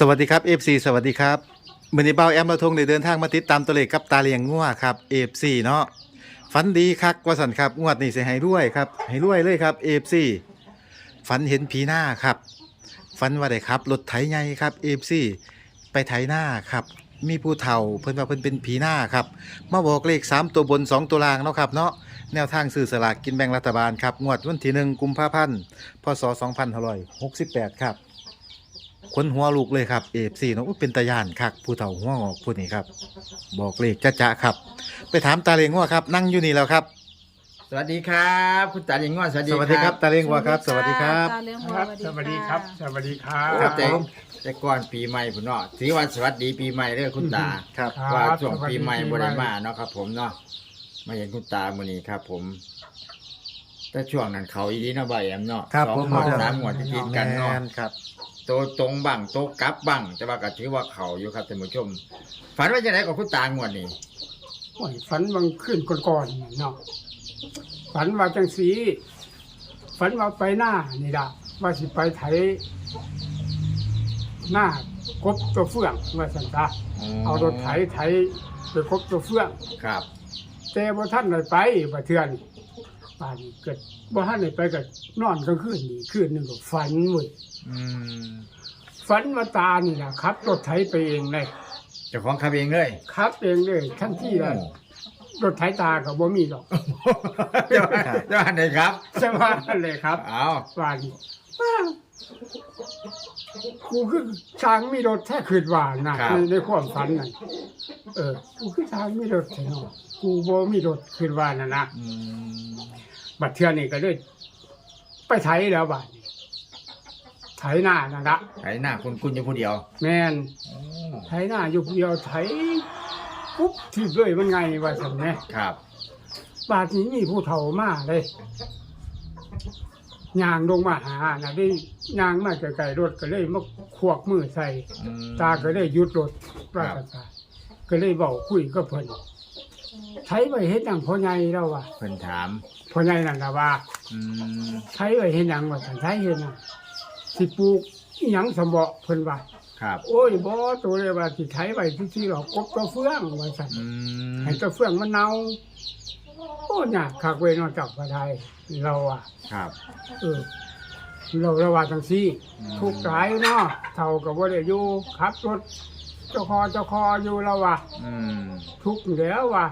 สวัสดีครับ FC สวัสดีครับมือนี้เบ้าแอมมาทงได้เดินทางมาติดตามตัวเลขกับตาเลียงงัวครับ FC เนาะฝันดีคักว่าสันครับงวดนี้สิให้รวยครับให้รวยเลยครับ FC ฝันเห็นผีหน้าครับฝันว่าได้ครับรถไถใหญ่ครับ FC ไปไถหน้าครับ มีผู้เฒ่าเพิ่นว่าเพิ่นเป็นผีหน้าครับมาบอกเลข 3 ตัวบน 2 ตัวล่างเนาะครับเนาะแนวทางซื้อสลากกินแบ่งรัฐบาลครับงวดวันที่1กุมภาพันธ์พศ2568ครับ คนหัวลูกเลยครับเอฟซีน้องเป็นตาย่านคักผู้เฒ่าหัวงอกผู้นี้ครับ บอกเลขจะจะครับ ไปถามตาเลงว่าครับ นั่งอยู่นี่แล้วครับ สวัสดีครับ คุณตาเลียงง่อนสวัสดีสวัสดีครับตาเลงว่าครับ สวัสดีครับ ตาเลี้ยงวัวครับ สวัสดีครับ สวัสดีครับครับแต่ผม แต่ก่อนปีใหม่พุ่นเนาะถือวันสวัสดีปีใหม่เด้อคุณตา ครับ ครับว่าช่วงปีใหม่สวัสดีบ่ได้ปีใหม่มาเนาะครับ ผมเนาะมาเห็นคุณตามื้อนี้ครับ ผม แต่ช่วงนั้นเขาอีดีเนาะบ่ายแอมเนาะครับสองผมงวดสามงวดติดๆกันเนาะแมครับ โตตรงบ้างโตกลับบ้างแต่ว่าก็ถือว่าเขาอยู่ครับท่านผู้ชม ฝันว่าจะไหนกับคุณตางวดนี้โอ้ยฝันบางขึ้นก่อนๆเนาะฝันว่าจังสีฝันว่าไปหน้านี่ละว่าสิไปไถหน้ากบตัวเฟื่องว่าสันตาเอารถไถไถไปกบตัวเฟื่องครับแต่บ่ท่านได้ไปบ่เทื่อนี่ป่านนี้เกิดบ่ท่านได้ไปก็นอนกลางคืนนี่คืนหนึงก็ฝันเว้ย อืมฝันว่าตานี่ล่ะขับรถไถไปเองเลยเจ้าของขับเองเลยขับเองเลยทั้งที่เลยรถไถตาก็บ่มีหรอกเจ้าเจ้าอันไหนครับใช่ว่าเลยครับเอาว่านี่ว้าวกูคือช้างมีรถแท้คืนว่านะในในความฝันนั่นเออกูคือช้างมีรถแท้เนาะกูบ่มีรถคืนว่านั่นนะ อืมบัดเทื่อนี่ก็เลยไปไถแล้วบัดนี้ ไถหน้านั่นละไถหน้าคุณคุณอยู่ผู้เดียวแม่นโอ้ไถหน้าอยู่เดียวไถปุ๊บที่ด้วยมันไงว่าซั่นแหมครับ บาดนี้มีผู้เฒ่ามาเลยย่างลงมาหาน่ะได้ย่างมาไกลๆรถก็เลยมาขวกมือใส่ อืม ตาก็เลยหยุดรถครัราบชการก็เลยบอกคุยก็เพิ่นใช้ไว้เฮ็ดหยังพ่อใหญ่แล้วว่ะเพิ่นถามพ่อใหญ่นั่นล่ะว่าอืมใช้ไว้เฮ็ดหยังว่าซั่นใช้เฮ็ดหยัง สิปลูกอิหยังสมบ่เพิ่นว่าครับโอ้ยบ่ตัวเลยว่าสิใช้ไว้ที่ๆหรอกกบตัวเฟืองว่าซั่นอืมให้ตัวเฟืองมันเน่าโอ้ยากคักเว้ยเนอกจากพระไทยเราอะ ครับเออ เราระว่าจังซี่ อืมทุกข์หลายเนาะเท่ากับว่าได้อยู่ขับรถเจ้าคอเจ้าคออยู่แล้วว่ะอืมทุกข์อยู่แล้วว่ะ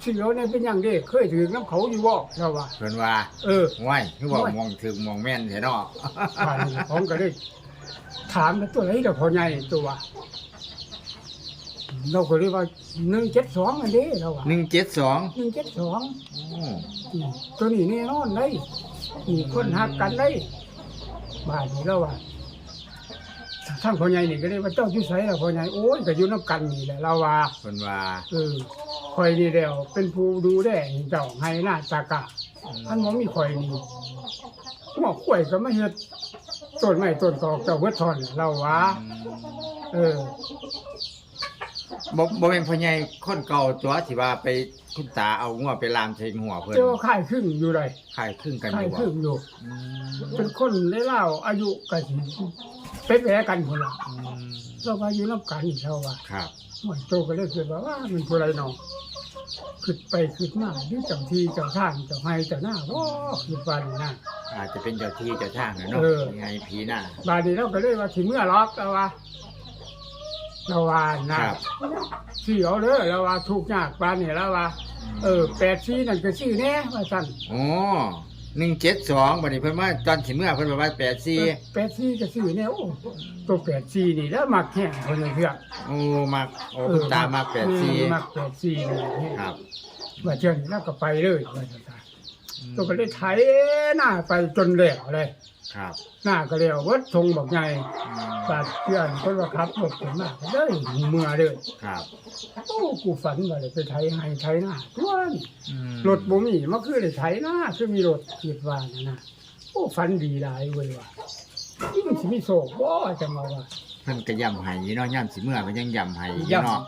เสียวเนี่ยเป็นอย่างเด้เคยถือน้ำเขาอยู่บ่แล้วว่ะเพิ่นว่าเออห้วยคือบอกห้วย มองถึงมองแม่นแท้เนาะฝ่ายนี้ผมก็ได้ถามแล้วตัวไหนเดี๋ยวพอใหญ่ตัวว่ะเราก็เรียกว่าหนึ่งเจ็ดสองอันนี้เราว่ะหนึ่งเจ็ดสองหนึ่งเจ็ดสองโอ้อืมตัวนี้แน่นอนเลยมีคนหักกันเลยบ้านนี้แล้วว่า ท่านพ่อใหญ่นี่ก็เลยว่าเจ้าจุใส่แล้วพ่อใหญ่โอ้ยก็อยู่น้ำกันนี่แหละเราว่าเพิ่นว่าเออคอยนี่แล้วเป็นผู้ดูแลเจ้าให้หน้าตากะท่านมมีคอยนี่หัวข่วยก็ไม่เฮ็ดต้นไม้ต้นตอกเจ้าเวททอนเราว่าเออ บ่บ่เป็นพ่อใหญ่คนเก่าตัวที่ว่าไปคุณตาเอางัวไปลามใส่หัวเพิ่นเจ้าค่ายครึ่งอยู่เลยคล้ายครึ่งกันอค่ายยู่ครึ่งบ่อยู่ อืมเป็นคนเล่าอายุกันเป็นแผลกันคนละอืมเราว่าอยู่น้ำกันเราว่าครับหมดโตก็เลยคิดว่าว่ามันผู้ไรเนาะขึ้นไปขึ้นมาที่เจ้าที่เจ้าทางเจ้าให้เจ้าหน้าว้าขึ้นไปนี่นะ อาจจะเป็นเจ้าที่เจ้าทางนะเนาะเออ ยังไงผีหน้าบาดนี้เราก็เลยว่าถึงเมื่อล็อกเราว่า เราว่านะครับ เสียวเลยเราว่าถูกยากบานนี่เราว่า เออแปดซี่นั่นก็ชื่อแน่ว่าสั่นโอ้หนึ่งเจ็ดสองบัดนี้เพิ่นว่าตอนสิเมื่อเพิ่นบอกว่าแปดสี่แปดซี่ก็ชื่อแน่โอ้ตัวแปดซี่นี่แล้วมักแห้งคนเลยเพื่อนโอ้มักโอ้คุณตามักแปดสี่เออมักแปดซี่นี่ครับ ว่าเชิญแล้วก็ไปเลยว่าสั่น ตัวก็เลยไถหน้าไปจนแล้วเลยครับ หน้าก็เรียกวัดทงบอกไงอืมบาดเพื่อนคนว่าขับรถผมมาเด้ยเมื่อเด้อครับโอ้กูฝันว่าเลยไปไถให้ไถหน้าทุกวันอืมรถบ่มีมันคือได้ไถหน้าคือมีรถคิดว่านะนะโอ้ฝันดีหลายเว้ยว่ะนี่มันสิมีโศกบ่จังว่าว่า เพิ่นก็ย่ำให้อยู่เนาะย่ำสิเมื่อก็ยังย่ำให้อยู่เนาะ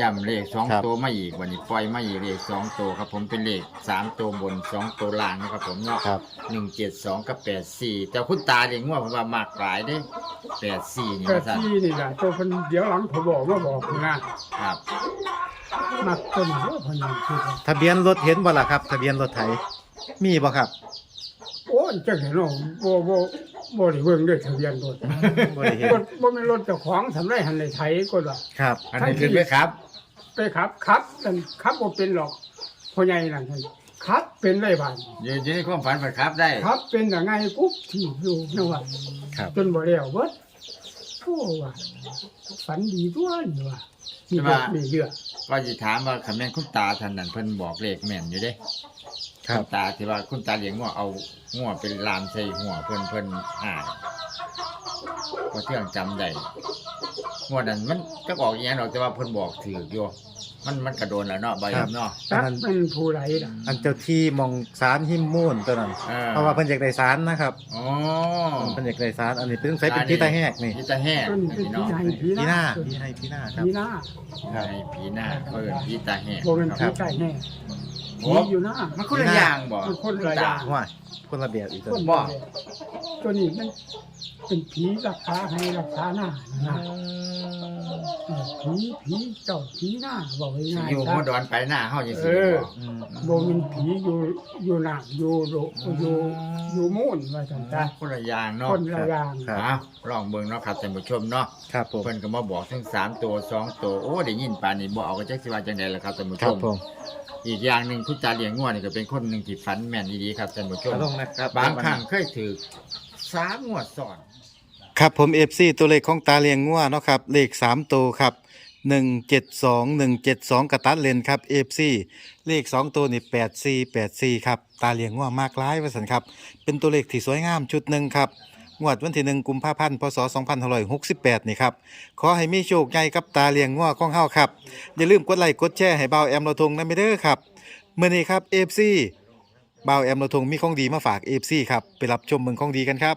ย่ำเลขสองครับ ตัวมาอีกวันนี้ปล่อยมาอีกเลขสองตัวครับผมเป็นเลขสามตัวบนสองตัวล่างนะครับผมเนาะครับ หนึ่งเจ็ดสองกับแปดสี่แต่คุณตาเลี้ยงว่าผมว่ามากหลายเด้แปดสี่นี่แต่ว่าซั่นที่นี่แหละตัวคนเดี๋ยวหลังผมบอกมาบอกนะครับมักต้นเยอะพนันคือทะเบียนรถเห็นบ่ล่ะครับ ทะเบียนรถไถมีบ่ครับ โอ้ยจังเห็นเนาะบ่บ่ บ่ได้เบิ่งด้วยทะเบียนรถบ่ได้เห็น รถบ่แม่นรถเจ้าของสำไรหันในไทยก็ว่า ครับ อันนี้คือไหมครับ ไปขับขับนั่นขับบ่เป็นหรอกพ่อใหญ่นั่นท่านขับเป็นไรบ้านอยู่อยู่ในความฝันฝันครับได้ ขับเป็นยังไงปุ๊บที่อยู่จังหวัดครับ จนบ่แล้วเบิดโอ้ว่าฝันดีตัวนี่ว่ามีเยอะมีเยอะ ก็จะถามว่าคำแม่นคุณตาท่านนั้นเพิ่นบอกเลขแม่นอยู่เด้ ครับ ณตาที่ว่าคุณตาเลี้ยงงัวเอางัวเป็นลามใส่หัวเพิ่นเพิ่นอ่านก็เที่ยงจำได้งวดนั้นมันก็บอกอย่างนั้นหรอกแต่ว่าเพิ่นบอกถืออยู่มันมันกระโดนแล้วเนาะใบครับ เนาะอัจันกนั้นเป็นผู้ไรล่ะอันเจ้าที่มองสารหิมมูนตัวนั้นออเพราะว่าเพิ่นอยากได้สารนะครับอ๋อเพิ่นอยากได้สารอันนี้เป็นใช้เป็นที่ตาแหกนี่พี่ตาแห้งต้นเป็นพี่ผีเนาะไห้ผีพี่หหน้าน้าพี่ให้พี่หน้าครับ ผีหน้าให้ผีหน้าเพิ่นพี่ตาแห้งบ่เป็นครัผีบใต้แน่ โอ้ผีอยู่หน้ามันคนละอย่างบ่มันคนละอย่าง ว่าคนละเบียบอีกตัว คนบ่บ่ตัวนี้มัน เป็นผีรักษาให้รักษาหน้านะเออผีผีเจ้าผีหน้าบอกง่ายอยู่ๆหัวนะดอนไปหน้าเฮาจังเอซี่อบ่อืมบ่มีผีอยู่อยู่หน้าอยู่โลอยู่อยู่มูนว่าจังซั่นคนละอย่างเนาะคนละอย่าง ครับอ้าวลองเบิ่งเนาะครับท่านผู้ชมเนาะ ครับผมเพิ่นก็มาบอกทั้งสามตัวสองตัวโอ้ได้ยินปานนี้บ่เอาก็จักสิว่าจังได๋ล่ะครับท่านผู้คชรับมผมอีกอย่างหนึงคุณตาเลี้ยงงัวนี่ก็เป็นคนหนึงที่ฝันแม่นดีๆครับท่านผู้ชมขอลงนะครับบางครั้งเคยถือสามงวดซ้อน ครับผม FC ตัวเลขของตาเลียงงัวเนาะครับเลข3ตัวครับ172 172กระตัดเลนครับ FC เลข2ตัวนี่84 84ครับตาเลียงงัวมากร้ายว่าสันครับเป็นตัวเลขที่สวยงามชุดหนึ่งครับงวดวันที่1กุมภาพันธ์พศ2568 นี่ครับ ขอให้มีโชคใหญ่กับตาเลียงงัวของเฮาครับ อย่าลืมกดไลค์กดแชร์ให้เบาแอมเราทงนะไม่เด้อครับเมื่อนี้ครับ FC เบาแอมเราทงมีของดีมาฝาก FC ครับ ไปรับชมเมืองของดีกันครับ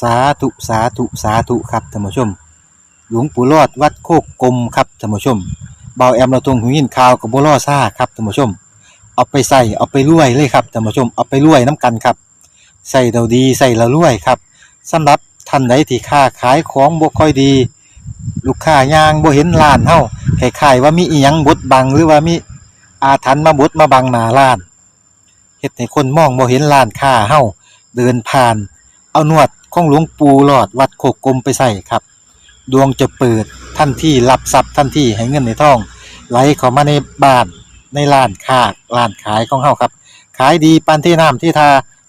สาธุสาธุสาธุครับท่านผู้ชม หลวงปู่รอดวัดโคกกลมครับท่านผู้ชมเบาแอมเราตรงหูยินข่าวกับบัวล่อซ่าครับท่านผู้ชม เอาไปใส่เอาไปรวยเลยครับท่านผู้ชมเอาไปรวยน้ำกันครับใส่เราดีใส่เรารวยครับสำหรับท่านใดที่ค้าขายของบ่ค่อยดี ลูกค้ายางบ่เห็นร้านเฮาคล้ายๆว่ามีอีหยังบดบังหรือว่ามีอาถรรพ์มาบดมาบังหน้าร้านเฮ็ดให้คนมองบ่เห็นร้านค้าเฮาเดินผ่าน เอานวดของหลวงปู่หลอดวัดโคกกลมไปใส่ครับ ดวงจะเปิดทันที่รับทรัพย์ทันที่ให้เงินในท้อง ไหลเข้ามาในบ้านในร้านค้าร้านขายของเฮาครับ ขายดีปานที่น้ำที่ทา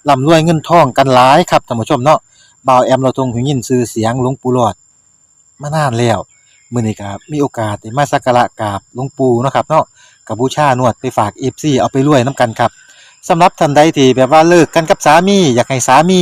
ร่ำรวยเงินทองกันหลายครับท่านผู้ชมเนาะบ่าวแอมเราทรงหูยินชื่อเสียงหลวงปู่หลอด มานานแล้วมื้อนี้ก็มีโอกาสได้มาสักการะกราบหลวงปู่เนาะครับเนาะกับบูชานวดไปฝาก FC เอาไปรวยนํกันครับสำหรับท่านใดที่แบบว่าเลิกกันกับสามี อยากให้สามี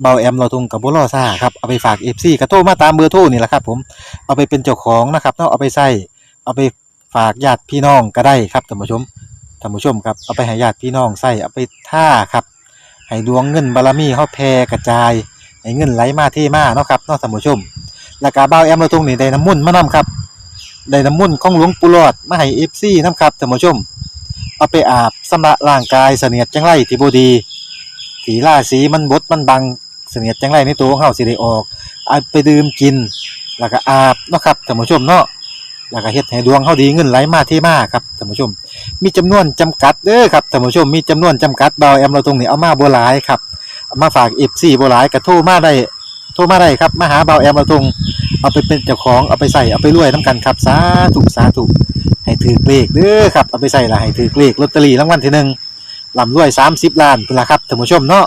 เบาแอมเราทุงกับบุรอซ่าครับเอาไปฝากเอฟซีกระโทรมาตามเบอร์โทรนี่แหละครับ ผมเอาไปเป็นเจ้าของนะครับเนาะเอาไปใส่เอาไปฝากญาติพี่น้องก็ได้ครับท่านผู้ชมท่านผู้ชมครับเอาไปให้ญาติพี่น้องใส่เอาไปท่าครับให้ดวงเงินบารมีเขาแผ่กระจายให้เงินไหลมาเทมาเนาะครับเนาะท่านผู้ชมแล้วก็เบาแอมเราทุงนี่ได้น้ำมุ่นมานํครับได้น้ำมุ่นของหลวงปู่หลอดมาให้เอฟซีนํครับท่านผู้ชม เอาไปอาบสำระร่างกายเสนียดจังไรที่บดีสีล่าสีมันบดมันบัง เสนียดจังไรในตัวของเฮาสิได้ออกเอาไปดื่มกิน แล้วก็อาบเนาะครับท่านผู้ชมเนาะแล้วก็เฮ็ดให้ดวงเฮาดีเงินไหลมาเทมาครับท่านผู้ชม มีจำนวนจำกัดเด้อครับท่านผู้ชมมีจำนวนจำกัดเบาแอมเราตรงนี้เอามาบ่หลายครับามาฝาก FC บ่หลายก็โทรมาได้โทรมาได้ครับมาหาเบาแอมเราตรงเอาไปเป็นเจ้าของเอาไปใส่เอาไปรวยนํกันครับสาธุสาธุให้ถือเลขเด้อครับเอาไปใส่ละให้ถือเลขลอตเตอรี่รางวัลที่หนึ่งลำรวย 30 ล้านพุ่นละครับท่านผู้ชมเนาะ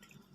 รับ